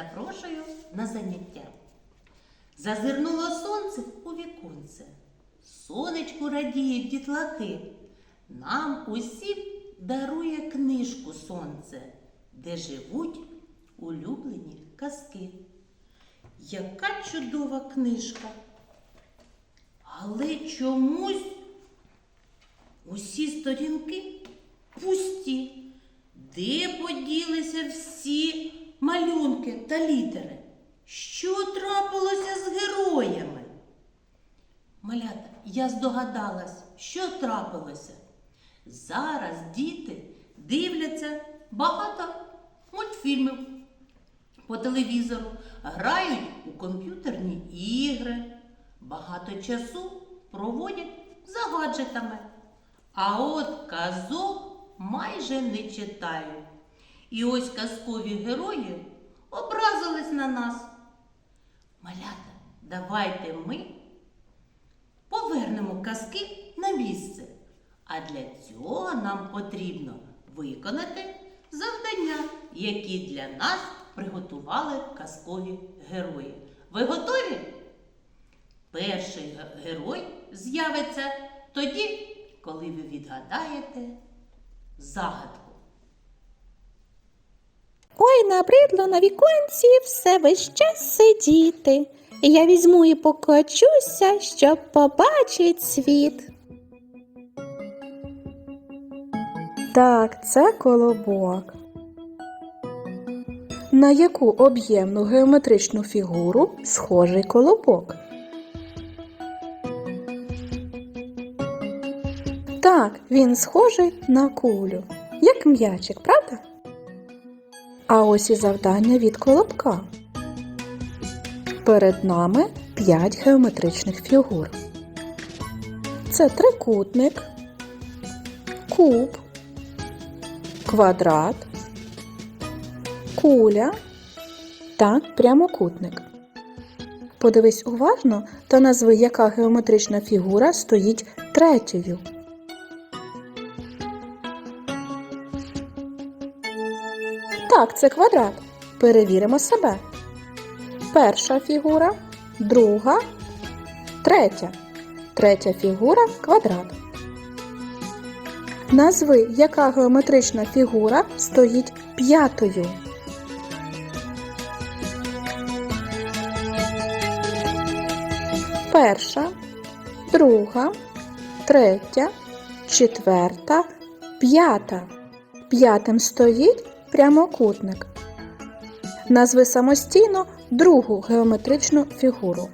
запрошую на заняття. Зазирнуло сонце у віконце. Сонечку радіють дітлахи. Нам усім дарує книжку сонце, де живуть улюблені казки. Яка чудова книжка! Але чомусь усі сторінки пусті. Де поділися всі малюнки та літери? Що трапилося з героями? Малята, я здогадалась, що трапилося. Зараз діти дивляться багато мультфільмів по телевізору, грають у комп'ютерні ігри, багато часу проводять за гаджетами. А от казок майже не читають. І ось казкові герої образились на нас. Малята, давайте ми повернемо казки на місце. А для цього нам потрібно виконати завдання, які для нас приготували казкові герої. Ви готові? Перший герой з'явиться тоді, коли ви відгадаєте загадку. Ой, набридло на віконці все весь час сидіти. Я візьму і покочуся, щоб побачить світ. Так, це колобок. На яку об'ємну геометричну фігуру схожий колобок? Так, він схожий на кулю, як м'ячик, правда? А ось і завдання від колобка. Перед нами 5 геометричних фігур. Це трикутник, куб, квадрат, куля та прямокутник. Подивись уважно та назви, яка геометрична фігура стоїть третьою. Так, це квадрат. Перевіримо себе. Перша фігура, друга, третя. Третя фігура квадрат. Назви, яка геометрична фігура стоїть п'ятою. Перша, друга, третя, четверта, п'ята. П'ятим стоїть прямокутник. Назви самостійно другу геометричну фігуру.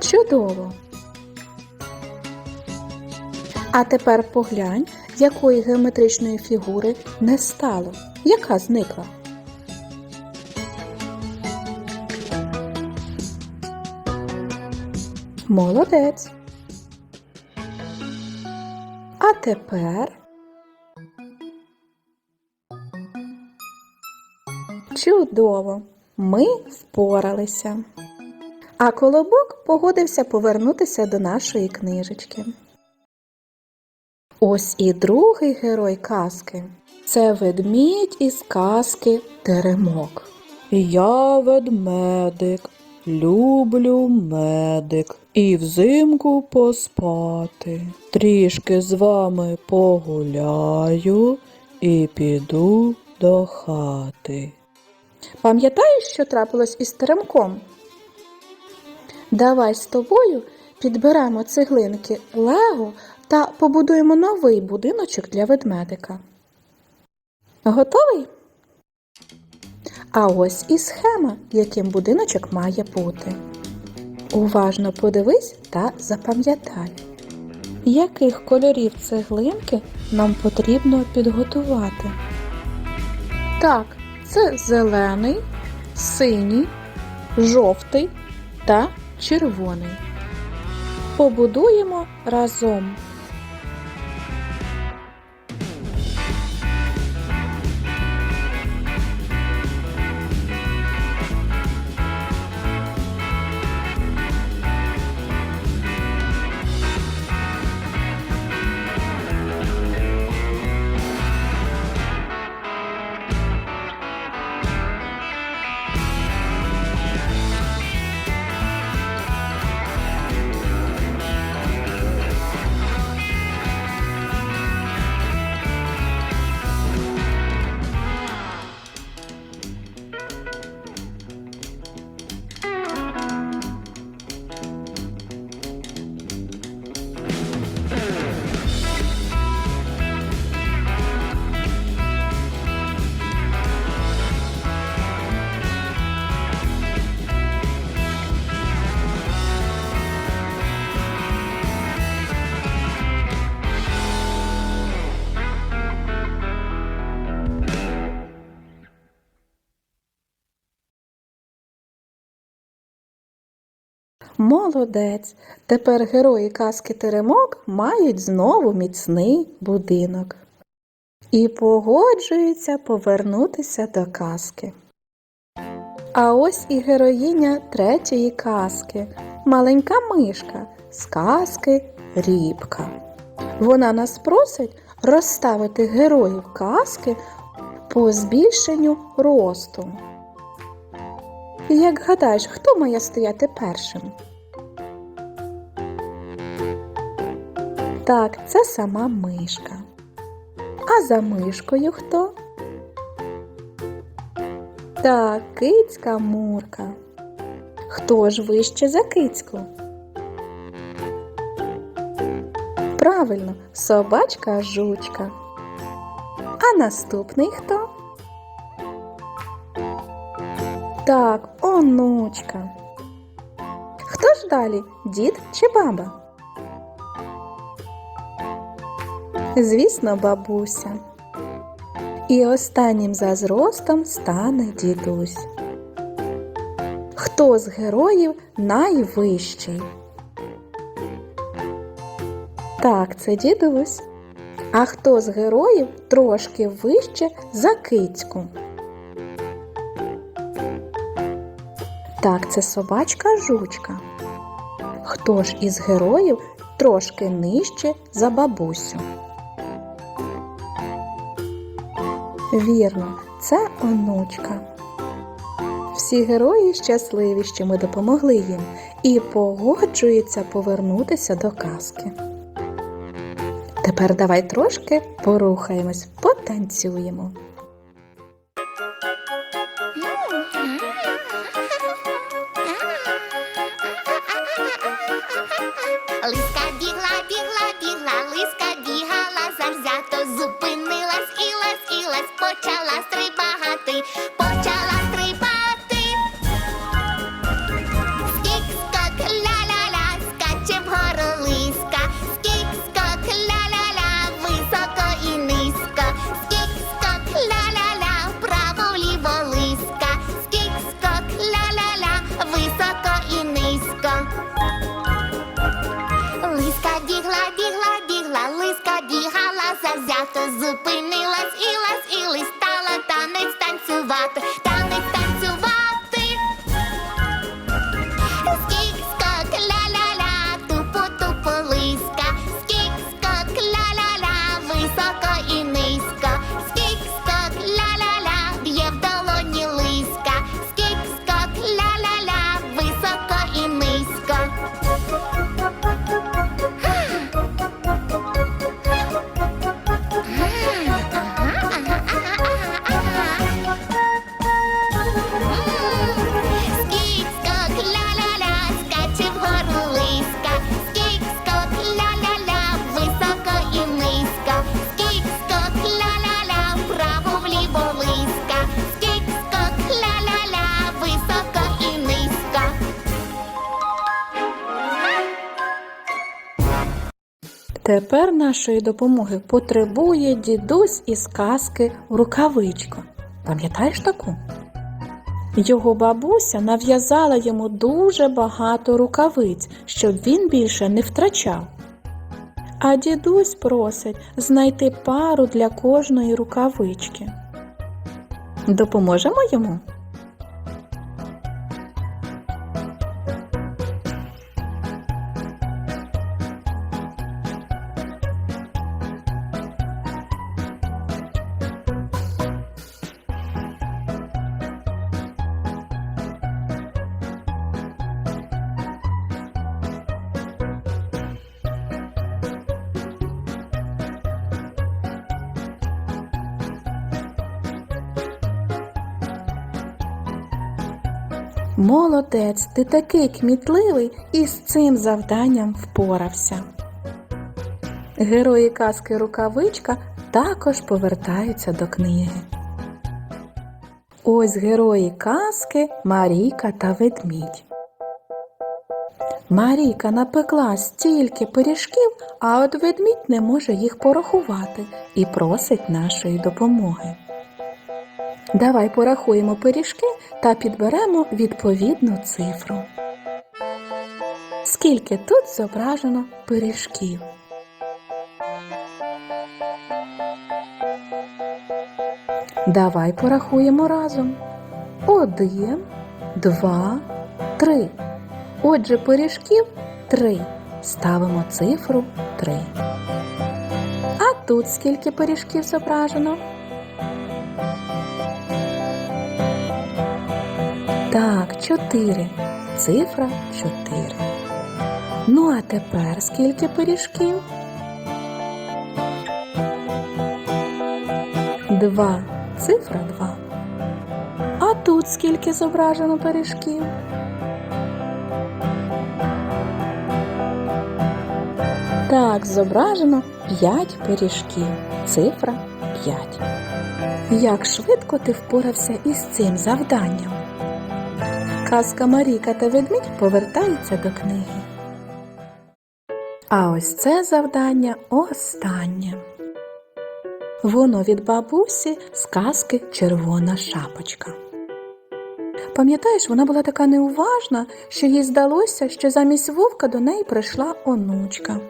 Чудово! А тепер поглянь, якої геометричної фігури не стало. Яка зникла? Молодець! А тепер чудово! Ми впоралися. А колобок погодився повернутися до нашої книжечки. Ось і другий герой казки. Це ведмідь із казки Теремок. Я ведмедик, люблю медик і взимку поспати. Трішки з вами погуляю і піду до хати. Пам'ятаєш, що трапилось із Теремком? Давай з тобою підберемо цеглинки Лего та побудуємо новий будиночок для ведмедика. Готовий? А ось і схема, яким будиночок має бути. Уважно подивись та запам'ятай, яких кольорів цеглинки нам потрібно підготувати. Так, це зелений, синій, жовтий та червоний. Побудуємо разом. Молодець. Тепер герої казки Теремок мають знову міцний будинок. І погоджуються повернутися до казки. А ось і героїня третьої казки маленька мишка з казки Рібка. Вона нас просить розставити героїв казки по збільшенню росту. Як гадаєш, хто має стояти першим? Так, це сама мишка. А за мишкою хто? Так, кицька Мурка. Хто ж вище за кицьку? Правильно, собачка жучка. А наступний хто? Так, онучка. Хто ж далі, дід чи баба? Звісно, бабуся. І останнім за зростом стане дідусь. Хто з героїв найвищий? Так, це дідусь. А хто з героїв трошки вище за кицьку? Так, це собачка жучка. Хто ж із героїв трошки нижче за бабусю? Вірно, це онучка. Всі герої щасливі, що ми допомогли їм, і погоджуються повернутися до казки. Тепер давай трошки порухаємось, потанцюємо. Лиска бігла, бігла, бігла, лиска te. Завзято, зупинилась і лас, і лись стала танець танцювати, танець танцювати. Тепер нашої допомоги потребує дідусь із казки Рукавичка. Пам'ятаєш таку? Його бабуся нав'язала йому дуже багато рукавиць, щоб він більше не втрачав. А дідусь просить знайти пару для кожної рукавички. Допоможемо йому? Молодець, ти такий кмітливий і з цим завданням впорався. Герої казки Рукавичка також повертаються до книги. Ось герої казки Марійка та ведмідь. Марійка напекла стільки пиріжків, а от ведмідь не може їх порахувати і просить нашої допомоги. Давай порахуємо пиріжки та підберемо відповідну цифру. скільки тут зображено пиріжків. Давай порахуємо разом. Один, два, три. Отже, пиріжків три. Ставимо цифру три. А тут скільки пиріжків зображено? Так, чотири. Цифра чотири. Ну а тепер скільки пиріжків? Два. Цифра два. А тут скільки зображено пиріжків? Так, зображено п'ять пиріжків. Цифра п'ять. Як швидко ти впорався із цим завданням? Казка Маріка та ведмідь повертається до книги. А ось це завдання останнє. Воно від бабусі з казки Червона шапочка. Пам'ятаєш, вона була така неуважна, що їй здалося, що замість вовка до неї прийшла онучка.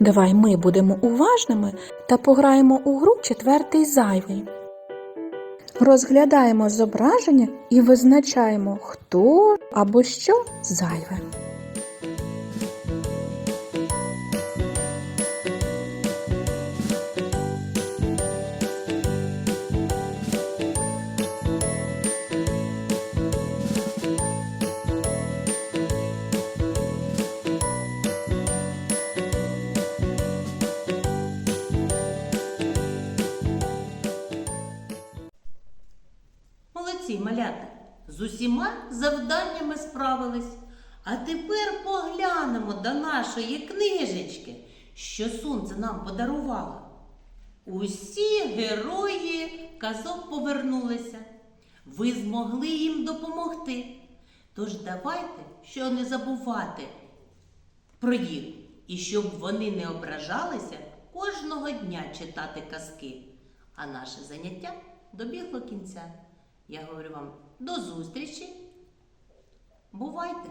Давай ми будемо уважними та пограємо у гру четвертий зайвий. Розглядаємо зображення і визначаємо, хто або що зайве. Молодці, малята, з усіма завданнями справились. А тепер поглянемо до нашої книжечки, що сонце нам подарувало. Усі герої казок повернулися. Ви змогли їм допомогти. Тож давайте, що не забувати про їх, і щоб вони не ображалися, кожного дня читати казки. А наше заняття добігло кінця. Я говорю вам до зустрічі. Бувайте!